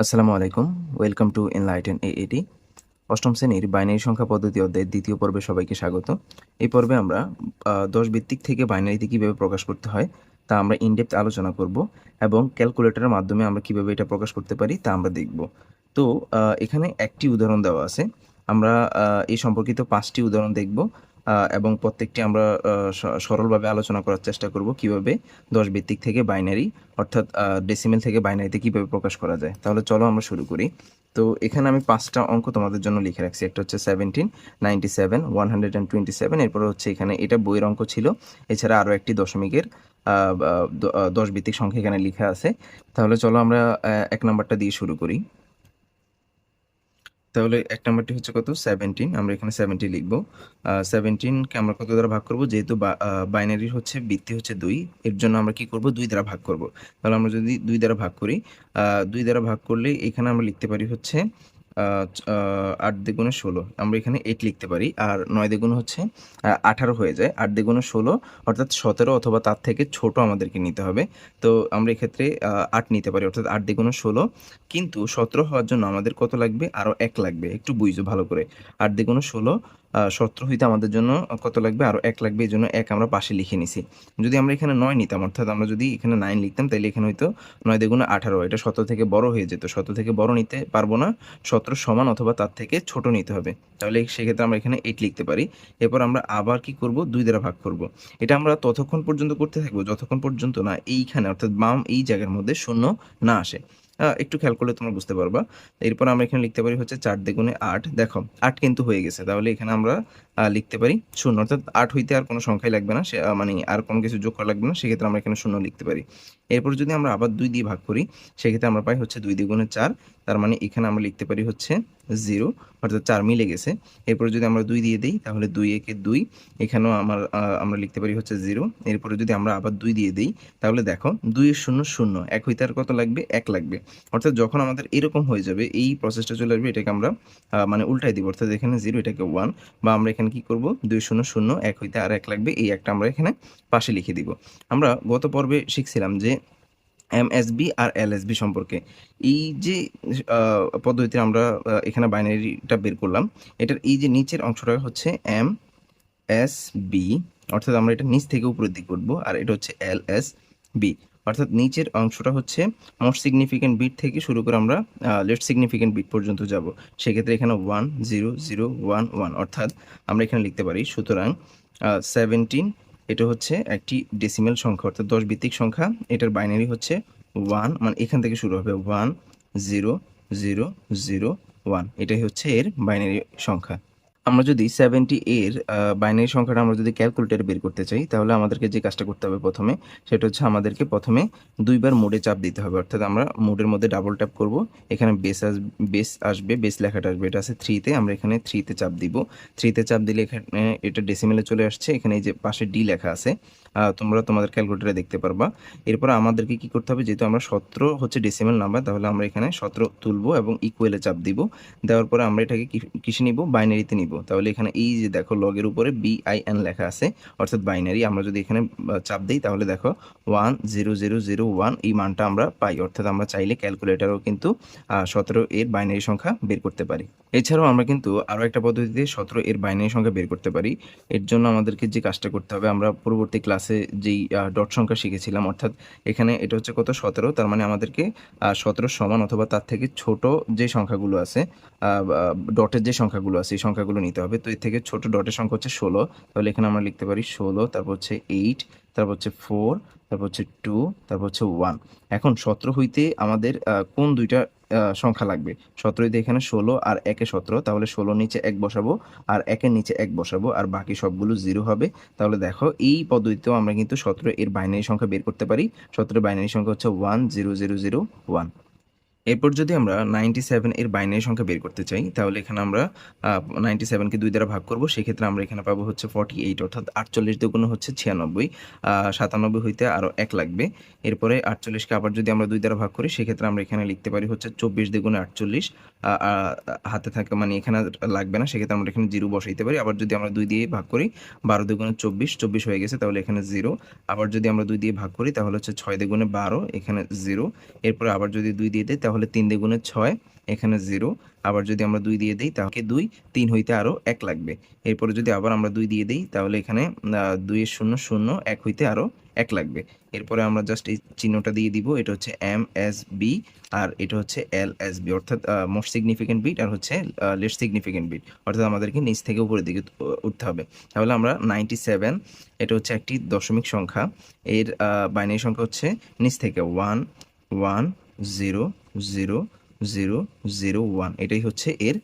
আসসালামু আলাইকুম। Welcome to enlighten AAD অষ্টম শ্রেণির বাইনারি সংখ্যা পদ্ধতি অধ্যায়ের দ্বিতীয় পর্বে সবাইকে স্বাগত। এই পর্বে আমরা দশ ভিত্তিক থেকে বাইনারিতে কীভাবে প্রকাশ করতে হয়, তা আমরা ইনডেপথ আলোচনা করব এবং ক্যালকুলেটরের মাধ্যমে আমরা কীভাবে এটা প্রকাশ করতে পারি, তা আমরা দেখব। তো এখানে একটি উদাহরণ দেওয়া আছে। আমরা এই সম্পর্কিত পাঁচটি উদাহরণ দেখব। এবং প্রত্যেকটি আমরা সরলভাবে আলোচনা করার চেষ্টা করব কীভাবে দশ ভিত্তিক থেকে বাইনারি অর্থাৎ ডেসিমেল থেকে বাইনারিতে কীভাবে প্রকাশ করা যায়। তাহলে চলো আমরা শুরু করি। তো এখানে আমি পাঁচটা অঙ্ক তোমাদের জন্য লিখে রাখছি। একটা হচ্ছে seventeen ninety seven one hundred and twenty seven এরপরে হচ্ছে এখানে এটা বইয়ের অঙ্ক ছিল। এছাড়া আরও একটি দশমিকের দশ ভিত্তিক সংখ্যা এখানে লেখা আছে। তাহলে চলো আমরা এক নাম্বারটা দিয়ে শুরু করি। তাহলে এক নাম্বারটি হচ্ছে কত? সেভেন্টিন আমরা এখানে সেভেন্টি লিখব। সেভেন্টিনকে আমরা কত দ্বারা ভাগ করব? যেহেতু বাইনারির হচ্ছে, বৃত্তি হচ্ছে দুই, এর জন্য আমরা কি করব? দুই দ্বারা ভাগ করব। তাহলে আমরা যদি দুই দ্বারা ভাগ করি দুই দ্বারা ভাগ করলে এখানে আমরা লিখতে পারি হচ্ছে আট দ্বিগুণে ষোলো। আমরা এখানে এইট লিখতে পারি, আর নয় দ্বিগুণ হচ্ছে আঠারো হয়ে যায়। আট দ্বিগুণে ষোলো, অর্থাৎ সতেরো অথবা তার থেকে ছোট আমাদেরকে নিতে হবে। তো আমরা এক্ষেত্রে আট নিতে পারি, অর্থাৎ আট দ্বিগুণে ষোলো। কিন্তু সতেরো হওয়ার জন্য আমাদের কত লাগবে? আরও এক লাগবে। একটু বুঝো ভালো করে। আট দ্বিগুণে ষোলো সতেরো হইতে আমাদের জন্য কত লাগবে? আরও এক লাগবে, এই জন্য এক আমরা পাশে লিখে নিছি। যদি আমরা এখানে নয় নিতাম, অর্থাৎ আমরা যদি এখানে নাইন লিখতাম তাহলে এখানে হয়তো নয় দ্বিগুণে আঠারো। এটা সতেরো থেকে বড় হয়ে যেত। সতেরো থেকে বড় নিতে পারব না। সতেরো সমান অথবা তার থেকে ছোট নিতে হবে। তাহলে সেক্ষেত্রে আমরা এখানে এইট লিখতে পারি। এরপর আমরা আবার কি করব? দুই দ্বারা ভাগ করব। এটা আমরা ততক্ষণ পর্যন্ত করতে থাকব, যতক্ষণ পর্যন্ত না এইখানে, অর্থাৎ বাম এই জায়গার মধ্যে শূন্য না আসে। একটু খেয়াল করলে তোমরা বুঝতে পারবা। এরপর আমরা এখানে লিখতে পারি হচ্ছে চার দ্বিগুণে আট। দেখো, আট কিন্তু হয়ে গেছে। তাহলে এখানে আমরা লিখতে পারি। শূন্য অর্থাৎ আট হইতে আর কোনো সংখ্যাই লাগবে না। সে মানে আর কোনো কিছু যোগ করা লাগবে না। সেক্ষেত্রে আমরা এখানে শূন্য লিখতে পারি। এরপর যদি আমরা আবার দুই দিয়ে ভাগ করি, সেক্ষেত্রে আমরা পাই হচ্ছে দুই দ্বিগুণে চার। তার মানে এখানে আমরা লিখতে পারি হচ্ছে জিরো, অর্থাৎ চার মিলে গেছে। এরপর যদি আমরা দুই দিয়ে দিই, তাহলে দুই একে দুই। এখানেও আমার আমরা লিখতে পারি হচ্ছে জিরো। এরপরে যদি আমরা আবার দুই দিয়ে দিই, তাহলে দেখো দুইয়ের শূন্য শূন্য। এক হইতে আর কত লাগবে? এক লাগবে। অর্থাৎ যখন আমাদের এরকম হয়ে যাবে, এই প্রসেসটা চলে আসবে, এটাকে আমরা মানে উল্টাই দিব। অর্থাৎ এখানে জিরো, এটাকে ওয়ান বা আমরা এখানে কি করব? দুই শূন্য শূন্য এক হইতে আর এক লাগবে। এই একটা আমরা এখানে পাশে লিখে দিব। আমরা গত পর্বে শিখছিলাম যে এম এমএসবি আর এলএসবি সম্পর্কে। এই যে পদ্ধতিতে আমরা এখানে বাইনারিটা বের করলাম, এটার এই যে নিচের অংশটা হচ্ছে এম এস বি, অর্থাৎ আমরা এটা নিচ থেকে উপরের দিক করব আর এটা হচ্ছে এল এস বি। অর্থাৎ নিচের অংশটা হচ্ছে মোস্ট সিগনিফিকেন্ট বিট থেকে শুরু করে আমরা লেফট সিগনিফিকেন্ট বিট পর্যন্ত যাব। সেক্ষেত্রে এখানে one zero zero one one অর্থাৎ আমরা এখানে লিখতে পারি, সুতরাং সেভেন্টিন এটা হচ্ছে একটি ডেসিমেল সংখ্যা, অর্থাৎ দশ ভিত্তিক সংখ্যা। এটার বাইনারি হচ্ছে ওয়ান মানে এখান থেকে শুরু হবে one zero zero zero one এটাই হচ্ছে এর বাইনারি সংখ্যা। আমরা যদি সেভেন্টি এর বাইনারি সংখ্যাটা আমরা যদি ক্যালকুলেটরে বের করতে চাই, তাহলে আমাদেরকে যে কাজটা করতে হবে প্রথমে, সেটা হচ্ছে আমাদেরকে প্রথমে দুইবার মোডে চাপ দিতে হবে। অর্থাৎ আমরা মোডের মধ্যে ডাবল ট্যাপ করব, এখানে বেস আস বেস আসবে বেস লেখাটা আসবে, এটা আছে থ্রিতে আমরা এখানে থ্রিতে চাপ দিব। থ্রিতে চাপ দিলে এখানে এটা ডেসিমেলে চলে আসছে, এখানে এই যে পাশে ডি লেখা আছে তোমরা তোমাদের ক্যালকুলেটরে দেখতে পারবা। এরপর আমাদেরকে কি করতে হবে, যেহেতু আমরা সতেরো হচ্ছে ডেসিমেল নাম্বার তাহলে আমরা এখানে সতেরো তুলবো এবং ইকুয়েলে চাপ দিব। দেওয়ার পরে আমরা এটাকে কিসে নিব? বাইনারিতে নিব। তাহলে এখানে এই যে দেখো লগের উপরে বিআইএন লেখা আছে, অর্থাৎ বাইনারি আমরা যদি এখানে চাপ দিই তাহলে দেখো one zero zero zero one এই মানটা আমরা পাই। অর্থাৎ আমরা চাইলে ক্যালকুলেটারও কিন্তু সতেরো এর বাইনারি সংখ্যা বের করতে পারি। এছাড়াও আমরা কিন্তু আরও একটা পদ্ধতিতে সতেরো এর বাইনারি সংখ্যা বের করতে পারি। এর জন্য আমাদেরকে যে কাজটা করতে হবে, আমরা পরবর্তী ক্লাসে যেই ডট সংখ্যা শিখেছিলাম, অর্থাৎ এখানে এটা হচ্ছে কত? সতেরো। তার মানে আমাদেরকে সতেরো সমান অথবা তার থেকে ছোট যে সংখ্যাগুলো আছে ডটের যে সংখ্যাগুলো আছে, এই সংখ্যাগুলো নিতে হবে। তো এর থেকে ছোট ডটের সংখ্যা হচ্ছে ষোলো। তাহলে এখানে আমরা লিখতে পারি ষোলো, তারপর হচ্ছে এইট তারপর হচ্ছে ফোর তারপর হচ্ছে টু তারপর হচ্ছে ওয়ান এখন সতেরো হইতে আমাদের কোন দুইটা সংখ্যা লাগবে? সতেরো হইতে এখানে ষোলো আর একে সতেরো, তাহলে ষোলো নিচে এক বসাবো আর একের নিচে এক বসাবো আর বাকি সবগুলো জিরো হবে। তাহলে দেখো, এই পদ্ধতিতেও আমরা কিন্তু সতেরো এর বাইনারি সংখ্যা বের করতে পারি। সতেরো বাইনারি সংখ্যা হচ্ছে one zero zero zero one এরপর যদি আমরা নাইনটি সেভেন এর বাইনারি সংখ্যা বের করতে চাই, তাহলে এখানে আমরা নাইনটি সেভেনকে দুই দ্বারা ভাগ করব। সেক্ষেত্রে আমরা এখানে পাবো হচ্ছে ফর্টি এইট অর্থাৎ আটচল্লিশ দুগুণ হচ্ছে ছিয়ানব্বই সাতানব্বই হইতে আরও এক লাগবে। এরপরে আটচল্লিশকে আবার যদি আমরা দুই দ্বারা ভাগ করি, সেক্ষেত্রে আমরা এখানে লিখতে পারি হচ্ছে চব্বিশ দ্বিগুণে আটচল্লিশ হাতে থাকে মানে এখানে লাগবে না, সেক্ষেত্রে আমরা এখানে জিরো বসাইতে পারি। আবার যদি আমরা দুই দিয়ে ভাগ করি, বারো দুগুণে চব্বিশ চব্বিশ হয়ে গেছে, তাহলে এখানে জিরো। আবার যদি আমরা দুই দিয়ে ভাগ করি, তাহলে হচ্ছে ছয় দুগুণে বারো, এখানে জিরো। এরপরে আবার যদি দুই দিয়ে দিই তাহলে তিন দ্বিগুণে ছয়, এখানে জিরো। আবার যদি আমরা দুই দিয়ে দিই, তাহলে দুই, তিন হইতে আরও এক লাগবে। এরপরে যদি আবার আমরা দুই দিয়ে দিই, তাহলে এখানে দুইয়ের শূন্য শূন্য, এক হইতে আরও এক লাগবে। এরপরে আমরা জাস্ট এই চিহ্নটা দিয়ে দিব, এটা হচ্ছে এম এস বি আর এটা হচ্ছে এল এস বি অর্থাৎ মোস্ট সিগনিফিকেন্ট বিট আর হচ্ছে লেস সিগনিফিকেন্ট বিট অর্থাৎ আমাদেরকে নিচ থেকে উপরের দিকে উঠতে হবে। তাহলে আমরা নাইনটি সেভেন এটা হচ্ছে একটি দশমিক সংখ্যা। এর বাইনারি সংখ্যা হচ্ছে নিচ থেকে one one zero zero zero zero one এটাই হচ্ছে এর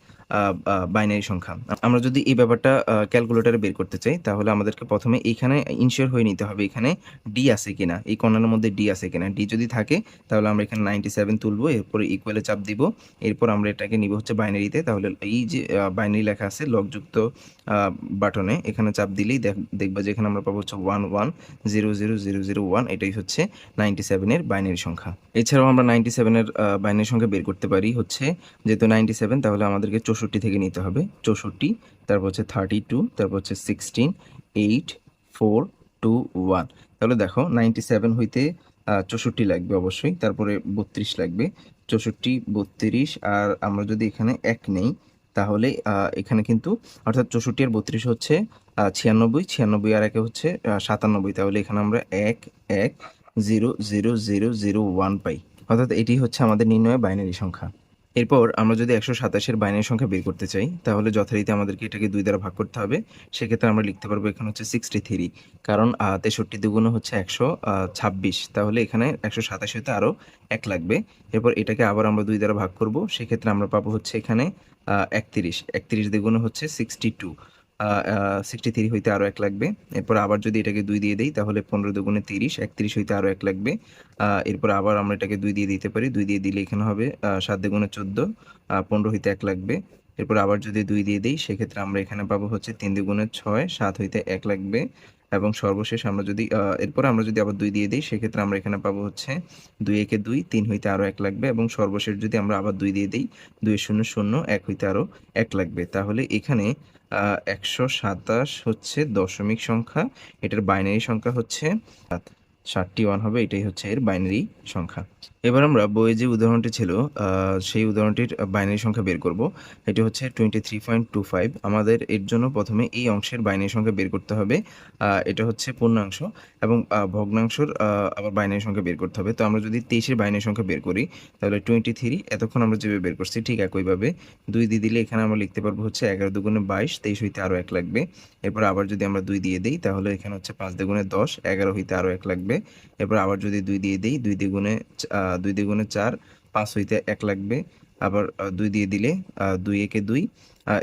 বাইনারি সংখ্যা। আমরা যদি এই ব্যাপারটা ক্যালকুলেটারে বের করতে চাই, তাহলে আমাদেরকে প্রথমে এইখানে ইনশিওর হয়ে নিতে হবে এখানে ডি আছে কিনা। এই কর্নারের মধ্যে ডি আছে কিনা। ডি যদি থাকে, তাহলে আমরা এখানে নাইনটি সেভেন তুলবো, এরপরে ইকুয়ালে চাপ দিব। এরপর আমরা এটাকে নিব হচ্ছে বাইনারিতে তাহলে এই যে বাইনারি লেখা আছে লগযুক্ত বাটনে এখানে চাপ দিলেই দেখ- দেখবা যে এখানে আমরা পাবো হচ্ছে one one zero zero zero zero one এটাই হচ্ছে নাইনটি সেভেনের বাইনারি সংখ্যা। এছাড়াও আমরা নাইনটি সেভেনের বাইনারি সংখ্যা বের করতে পারি হচ্ছে, যেহেতু নাইনটি সেভেন তাহলে আমাদেরকে চৌষট্টি থেকে নিতে হবে। চৌষট্টি, তারপর হচ্ছে থার্টি টু তারপর হচ্ছে sixteen eight four two one তাহলে দেখো নাইনটি সেভেন হইতে চৌষট্টি লাগবে অবশ্যই, তারপরে বত্রিশ লাগবে। চৌষট্টি, বত্রিশ, আর আমরা যদি এখানে এক নেই, তাহলে এখানে কিন্তু, অর্থাৎ চৌষট্টি আর বত্রিশ হচ্ছে ছিয়ানব্বই ছিয়ানব্বই আর একে হচ্ছে সাতানব্বই। তাহলে এখানে আমরা এক এক zero zero zero zero one পাই। অর্থাৎ এটি হচ্ছে আমাদের নির্ণয় বাইনারি সংখ্যা। এরপর আমরা যদি একশো সাতাশের বাইনারি সংখ্যা বের করতে চাই, তাহলে যথারীতি আমাদেরকে এটাকে দুই দ্বারা ভাগ করতে হবে। সেক্ষেত্রে আমরা লিখতে পারব এখানে হচ্ছে সিক্সটি থ্রি কারণ তেষট্টি দুগুণ হচ্ছে একশো ছাব্বিশ। তাহলে এখানে একশো সাতাশ হতে আরও এক লাগবে। এরপর এটাকে আবার আমরা দুই দ্বারা ভাগ করব। সেক্ষেত্রে আমরা পাবো হচ্ছে এখানে একত্রিশ। একত্রিশ দ্বিগুণ হচ্ছে সিক্সটি টু সিক্সটি থ্রি হইতে আরও এক লাগবে। এরপর আবার যদি এটাকে দুই দিয়ে দিই, তাহলে পনেরো দুগুণে তিরিশ, একত্রিশ হইতে আরও এক লাগবে। এরপর আবার আমরা এটাকে দুই দিয়ে দিতে পারি। দুই দিয়ে দিলে এখানে হবে সাত দুগুণে চোদ্দ পনেরো হইতে এক লাগবে। এরপর আবার যদি দুই দিয়ে দিই, সেক্ষেত্রে আমরা এখানে পাবো হচ্ছে তিন দুগুণে ছয়, সাত হইতে এক লাগবে। এবং সর্বশেষ আমরা যদি এরপর আমরা যদি আবার দুই দিয়ে দিই, সেক্ষেত্রে আমরা এখানে পাবো হচ্ছে দুই একে দুই, তিন হইতে আরও এক লাগবে। এবং সর্বশেষ যদি আমরা আবার দুই দিয়ে দিই, দুই শূন্য শূন্য, এক হইতে আরও এক লাগবে। তাহলে এখানে একশো সাতাশ হচ্ছে দশমিক সংখ্যা। এটার বাইনারি সংখ্যা হচ্ছে সাত। ষাটটি ওয়ান হবে, এটাই হচ্ছে এর বাইনারি সংখ্যা। এবার আমরা বইয়ে যে উদাহরণটি ছিল সেই উদাহরণটির বাইনারি সংখ্যা বের করব। এটি হচ্ছে twenty three point two five আমাদের এর জন্য প্রথমে এই অংশের বাইনারি সংখ্যা বের করতে হবে। এটা হচ্ছে পূর্ণাংশ এবং ভগ্নাংশর আবার বাইনারি সংখ্যা বের করতে হবে। তো আমরা যদি তেইশের বাইনারি সংখ্যা বের করি, তাহলে টোয়েন্টি থ্রি এতক্ষণ আমরা যেভাবে বের করছি ঠিক একইভাবে। দুই দিয়ে দিলে এখানে আমরা লিখতে পারব হচ্ছে এগারো দুগুণে বাইশ, তেইশ হইতে আরও এক লাগবে। এরপর আবার যদি আমরা দুই দিয়ে দিই, তাহলে এখানে হচ্ছে পাঁচ দুগুণে দশ, এগারো হইতে আরও এক লাগবে। এরপর আবার যদি দুই দিয়ে দিই, দুই দ্বিগুণে দুই দ্বিগুণে চার, পাঁচ হইতে এক লাগবে। আবার দুই দিয়ে দিলে দুই একে দুই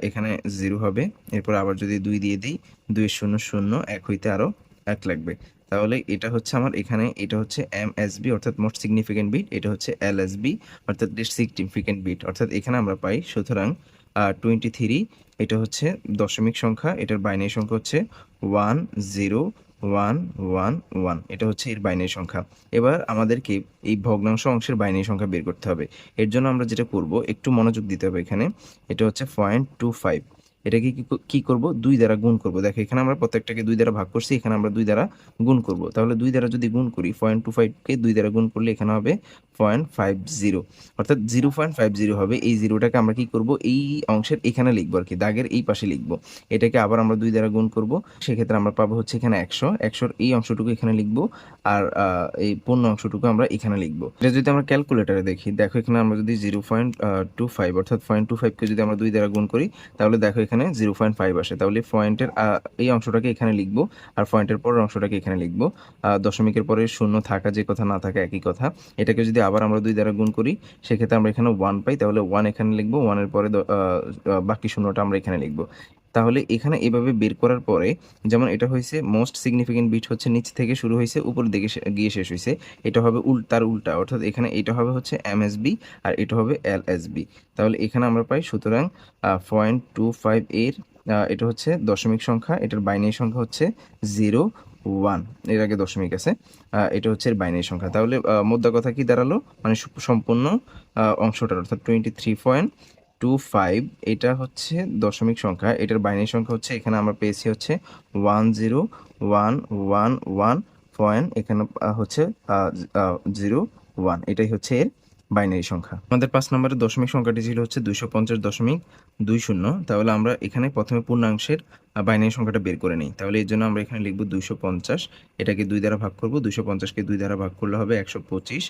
এখানে জিরো হবে। এরপর আবার যদি দুই দিয়ে দিই, দুই শূন্য শূন্য, এক হইতে আরও এক লাগবে। তাহলে এটা হচ্ছে আমার এখানে, এটা হচ্ছে এম এস বি, অর্থাৎ মোস্ট সিগনিফিকেন্ট বিট এটা হচ্ছে এল এস বি, অর্থাৎ সিগনিফিকেন্ট বিট অর্থাৎ এখানে আমরা পাই, সুতরাং টোয়েন্টি থ্রি এটা হচ্ছে দশমিক সংখ্যা, এটার বাইনারি সংখ্যা হচ্ছে one zero one one one. এটা হচ্ছে এর বাইনারি সংখ্যা। এবার আমাদেরকে এই ভগ্নাংশ অংশের বাইনারি সংখ্যা বের করতে হবে। এর জন্য আমরা যেটা করব, একটু মনোযোগ দিতে হবে এখানে। এটা হচ্ছে পয়েন্ট টু ফাইভ এটাকে কি করব? দুই দ্বারা গুণ করব। দেখো, এখানে আমরা প্রত্যেকটাকে দুই দ্বারা ভাগ করছি, এখানে আমরা দুই দ্বারা গুণ করব। তাহলে দুই দ্বারা যদি গুণ করি পয়েন্ট টু ফাইভকে দুই দ্বারা গুণ করলে এখানে হবে পয়েন্ট ফাইভ জিরো অর্থাৎ জিরো পয়েন্ট ফাইভ জিরো হবে। এই জিরোটাকে আমরা কি করব? এই অংশের এখানে লিখব আর কি, দাগের এই পাশে লিখব। এটাকে আবার আমরা দুই দ্বারা গুণ করব। সেক্ষেত্রে আমরা পাবো হচ্ছে এখানে একশো। একশোর এই অংশটুকু এখানে লিখব আর এই পূর্ণ অংশটুকু আমরা এখানে লিখব। এটা যদি আমরা ক্যালকুলেটারে দেখি, দেখো এখানে আমরা যদি জিরো পয়েন্ট টু ফাইভ অর্থাৎ পয়েন্ট টু ফাইভকে যদি আমরা দুই দ্বারা গুণ করি, তাহলে দেখো এখানে জিরো পয়েন্ট ফাইভ আসে। তাহলে পয়েন্টের এই অংশটাকে এখানে লিখব আর পয়েন্টের পরের অংশটাকে এখানে লিখব। দশমিকের পরে শূন্য থাকা যে কথা না থাকা একই কথা। এটাকে যদি আবার আমরা দুই দ্বারা গুণ করি, সেক্ষেত্রে আমরা এখানে ওয়ান পাই। তাহলে ওয়ান এখানে লিখব। ওয়ানের পরে বাকি শূন্যটা আমরা এখানে লিখব। তাহলে এখানে এভাবে বের করার পরে যেমন এটা হয়েছে মোস্ট সিগনিফিকেন্ট বিট হচ্ছে নিচ থেকে শুরু হয়েছে উপরের দিকে গিয়ে শেষ হয়েছে। এটা হবে উল তার উল্টা। অর্থাৎ এখানে এটা হবে হচ্ছে এমএসবি আর এটা হবে এলএসবি তাহলে এখানে আমরা পাই সুতরাং পয়েন্ট টু ফাইভ এর এটা হচ্ছে দশমিক সংখ্যা। এটার বাইনারি সংখ্যা হচ্ছে জিরো ওয়ানের আগে দশমিক আছে। এটা হচ্ছে বাইনারি সংখ্যা। তাহলে মোদ্দা কথা কি দাঁড়াল? মানে সম্পূর্ণ অংশটার, অর্থাৎ twenty three point two five এটা হচ্ছে দশমিক সংখ্যা, এটার বাইনারি সংখ্যা হচ্ছে, এখানে আমরা পেয়েছি হচ্ছে one zero one one one point এখানে হচ্ছে জিরো ওয়ান এটাই হচ্ছে এর বাইনারি সংখ্যা। আমাদের পাঁচ নম্বরের দশমিক সংখ্যাটি ছিল হচ্ছে দুইশো পঞ্চাশ দশমিক দুই শূন্য। তাহলে আমরা এখানে প্রথমে পূর্ণাংশের বাইনারি সংখ্যাটা বের করে নিই। তাহলে এর জন্য আমরা এখানে লিখব দুইশো পঞ্চাশ। এটাকে দুই দ্বারা ভাগ করব। দুইশো পঞ্চাশকে দুই দ্বারা ভাগ করলে হবে একশো পঁচিশ।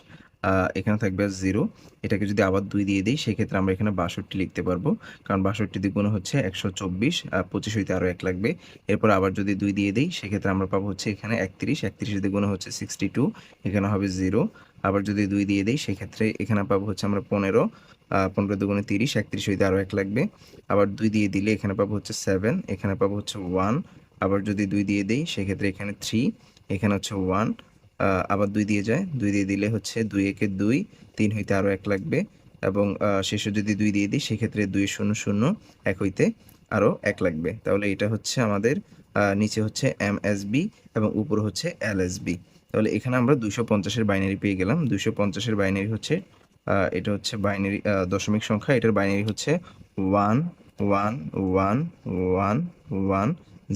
এখানে থাকবে জিরো। এটাকে যদি আবার দুই দিয়ে দিই, সেক্ষেত্রে আমরা এখানে বাষট্টি লিখতে পারব। কারণ বাষট্টি দ্বিগুণ হচ্ছে একশো চব্বিশ পঁচিশ হইতে আরও এক লাগবে। এরপর আবার যদি দুই দিয়ে দিই, সেক্ষেত্রে আমরা পাবো হচ্ছে এখানে একত্রিশ। একত্রিশ দ্বিগুণ হচ্ছে সিক্সটি টু। এখানে হবে জিরো। আবার যদি দুই দিয়ে দিই, সেক্ষেত্রে এখানে পাবো হচ্ছে আমরা পনেরো পনেরো দুগুণে তিরিশ, একত্রিশ হইতে আরও এক লাগবে। আবার দুই দিয়ে দিলে এখানে পাবো হচ্ছে সেভেন এখানে পাবো হচ্ছে ওয়ান আবার যদি দুই দিয়ে দিই, সেক্ষেত্রে এখানে থ্রি এখানে হচ্ছে ওয়ান আবার দুই দিয়ে যায়, দুই দিয়ে দিলে হচ্ছে দুই একে দুই, তিন হইতে আরও এক লাগবে। এবং শেষে যদি দুই দিয়ে দিই, সেক্ষেত্রে দুই শূন্য শূন্য এক হইতে আরও এক লাগবে। তাহলে এটা হচ্ছে আমাদের নিচে হচ্ছে এম এবং উপর হচ্ছে এল তাহলে এখানে আমরা দুশো পঞ্চাশের বাইনারি পেয়ে গেলাম। দুশো পঞ্চাশের বাইনারি হচ্ছে এটা হচ্ছে বাইনারি দশমিক সংখ্যা। এটার বাইনারি হচ্ছে one one one one one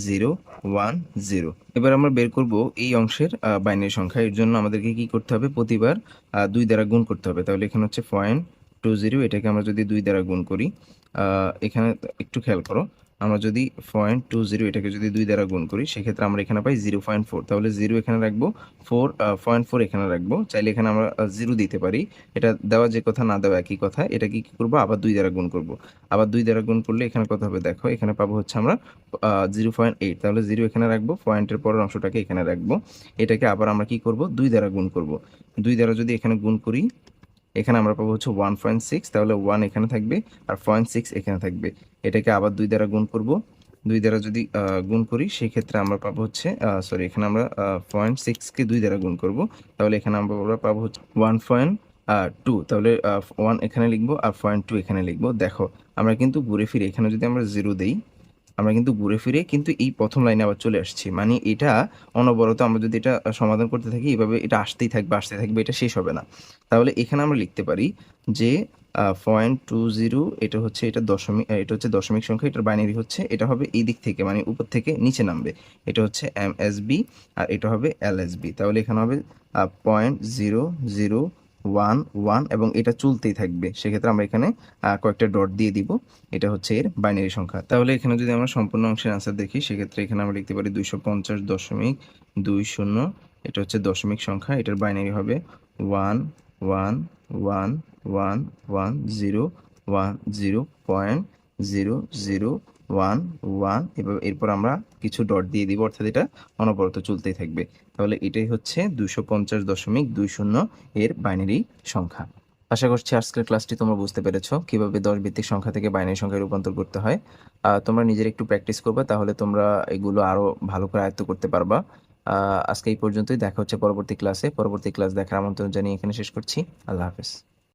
zero one zero এবার আমরা বের করব এই অংশের বাইনারি সংখ্যা। এর জন্য আমাদেরকে কি করতে হবে? প্রতিবার দুই দ্বারা গুণ করতে হবে। তাহলে এখানে হচ্ছে পয়েন্ট টু জিরো এটাকে আমরা যদি দুই দ্বারা গুণ করি এখানে একটু খেয়াল করো। আমরা যদি পয়েন্ট টু জিরো এটাকে যদি দুই দ্বারা গুণ করি, সেক্ষেত্রে আমরা এখানে পাই জিরো পয়েন্ট ফোর তাহলে জিরো এখানে রাখব ফোর পয়েন্ট ফোর এখানে রাখব। চাইলে এখানে আমরা জিরো দিতে পারি। এটা দেওয়া যে কথা না দেওয়া একই কথা, এটা কি করব? আবার দুই দ্বারা গুণ করব। আবার দুই দ্বারা গুণ করলে এখানে কত হবে? দেখো, এখানে পাবো হচ্ছে আমরা জিরো পয়েন্ট এইট তাহলে জিরো এখানে রাখব পয়েন্টের পরের অংশটাকে এখানে রাখব। এটাকে আবার আমরা কি করব? দুই দ্বারা গুণ করব। দুই দ্বারা যদি এখানে গুণ করি এখানে আমরা পাবো হচ্ছে ওয়ান পয়েন্ট সিক্স তাহলে ওয়ান এখানে থাকবে আর পয়েন্ট সিক্স এখানে থাকবে। এটাকে আবার দুই দ্বারা গুণ করব। দুই দ্বারা যদি গুণ করি সেই ক্ষেত্রে আমরা পাবো হচ্ছে সরি এখানে আমরা পয়েন্ট সিক্সকে দুই দ্বারা গুণ করব। তাহলে এখানে আমরা পাবো হচ্ছে ওয়ান পয়েন্ট টু তাহলে ওয়ান এখানে লিখব আর পয়েন্ট টু এখানে লিখব। দেখো, আমরা কিন্তু ঘুরে ফিরে এখানে যদি আমরা জিরো দিই আমরা কিন্তু ঘুরে ফিরে কিন্তু এই প্রথম লাইনে আবার চলে আসছি। মানে এটা অনবরত আমরা যদি এটা সমাধান করতে থাকি এইভাবে এটা আসতেই থাকবে, আসতে থাকবে, এটা শেষ হবে না। তাহলে এখানে আমরা লিখতে পারি যে পয়েন্ট টু জিরো এটা হচ্ছে, এটা দশমিক এটা হচ্ছে দশমিক সংখ্যা, এটার বাইনারি হচ্ছে, এটা হবে এই দিক থেকে মানে উপর থেকে নিচে নামবে। এটা হচ্ছে এম আর এটা হবে এল তাহলে এখানে হবে point zero zero one one এবং এটা চলতেই থাকবে। সেক্ষেত্রে আমরা এখানে কয়েকটা ডট দিয়ে দিব। এটা হচ্ছে এর বাইনারি সংখ্যা। তাহলে এখানে যদি আমরা সম্পূর্ণ অংশের আনসার দেখি, সেক্ষেত্রে এখানে আমরা লিখতে পারি দুইশো পঞ্চাশ দশমিক দুই শূন্য। এটা হচ্ছে দশমিক সংখ্যা। এটার বাইনারি হবে one one one one one, zero one, zero point zero zero one one, এবার এরপর আমরা কিছু ডট দিয়ে দিব, অর্থাৎ এটা অনবরত চলতেই থাকবে। তাহলে এটাই হচ্ছে দুশো পঞ্চাশ দশমিক দুই শূন্য এর বাইনারি সংখ্যা। আশা করছি আজকের ক্লাসটি তোমরা বুঝতে পেরেছ, কীভাবে দশ ভিত্তিক সংখ্যা থেকে বাইনারি সংখ্যায় রূপান্তর করতে হয়। তোমরা নিজের একটু প্র্যাকটিস করবে, তাহলে তোমরা এগুলো আরও ভালো করে আয়ত্ত করতে পারবা। আজকে এই পর্যন্তই, দেখা হচ্ছে পরবর্তী ক্লাসে। পরবর্তী ক্লাস দেখার আমন্ত্রণ জানিয়ে এখানে শেষ করছি। আল্লাহ হাফেজ।